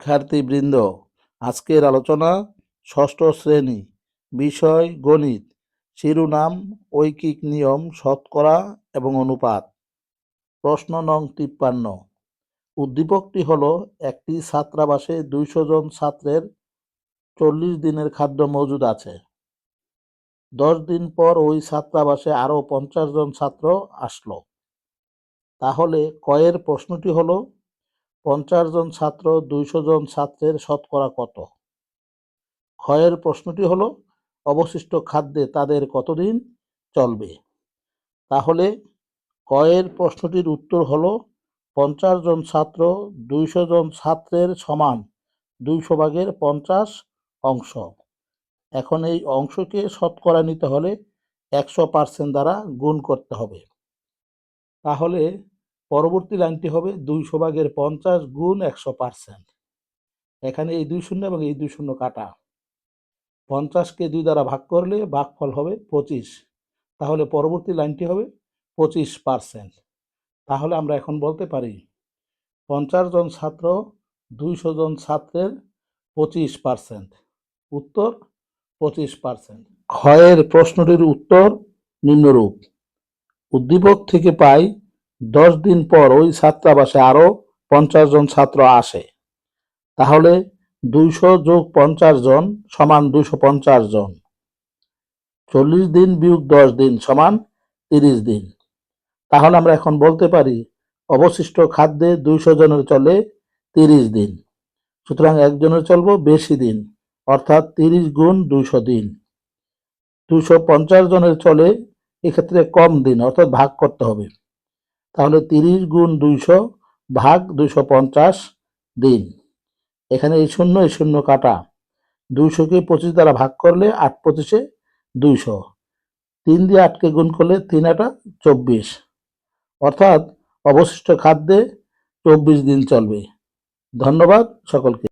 শিক্ষার্থীবৃন্দ, আজকের আলোচনা ষষ্ঠ শ্রেণি, বিষয় গণিত, শিরোনাম, ঐকিক নিয়ম, শতকরা এবং অনুপাত। প্রশ্ন নং তিপ্পান্ন। উদ্দীপকটি হলো, একটি ছাত্রাবাসে দুইশো জন ছাত্রের চল্লিশ দিনের খাদ্য মজুদ আছে। দশ দিন পর ওই ছাত্রাবাসে আরও পঞ্চাশ জন ছাত্র আসলো। তাহলে কয়ের প্রশ্নটি হলো পঞ্চাশ জন ছাত্র, দুইশো জন ছাত্রের শতকরা কত? ক্ষয়ের প্রশ্নটি হলো, অবশিষ্ট খাদ্যে তাদের কতদিন চলবে? তাহলে কয়ের প্রশ্নটির উত্তর হলো, পঞ্চাশ জন ছাত্র, দুইশো জন ছাত্রের সমান দুইশো ভাগের পঞ্চাশ অংশ। এখন এই অংশকে শতকরা নিতে হলে একশো পার্সেন্ট দ্বারা গুণ করতে হবে। তাহলে পরবর্তী লাইনটি হবে দুইশো ভাগের পঞ্চাশ গুণ একশো পার্সেন্ট। এখানে এই দুই শূন্য এবং এই দুই শূন্য কাটা। পঞ্চাশকে দুই দ্বারা ভাগ করলে ভাগফল হবে পঁচিশ। তাহলে পরবর্তী লাইনটি হবে পঁচিশ পার্সেন্ট। তাহলে আমরা এখন বলতে পারি পঞ্চাশ জন ছাত্র দুইশো জন ছাত্রের পঁচিশ পার্সেন্ট। উত্তর পঁচিশ পার্সেন্ট। ক্ষয়ের প্রশ্নটির উত্তর নিম্নরূপ। উদ্দীপক থেকে পাই দশ দিন পর ওই ছাত্রাবাসে আরও পঞ্চাশ জন ছাত্র আসে। তাহলে দুইশো যোগ পঞ্চাশ জন সমান দুইশো পঞ্চাশ জন। চল্লিশ দিন বিয়োগ দশ দিন সমান তিরিশ দিন। তাহলে আমরা এখন বলতে পারি, অবশিষ্ট খাদ্যে দুইশো জনের চলে তিরিশ দিন। সুতরাং একজনের চলব বেশি দিন, অর্থাৎ তিরিশ গুণ দুইশো দিন। দুইশো পঞ্চাশ জনের চলে এক্ষেত্রে কম দিন, অর্থাৎ ভাগ করতে হবে। তাহলে তিরিশ গুণ দুইশো ভাগ দুইশো পঞ্চাশ দিন। এখানে এই শূন্য এই শূন্য কাটা। দুইশোকে পঁচিশ দ্বারা ভাগ করলে আট পঁচিশে দুইশো। তিন দিয়ে আটকে গুণ করলে তিন আটা চব্বিশ। অর্থাৎ অবশিষ্ট খাদ্যে চব্বিশ দিন চলবে। ধন্যবাদ সকলকে।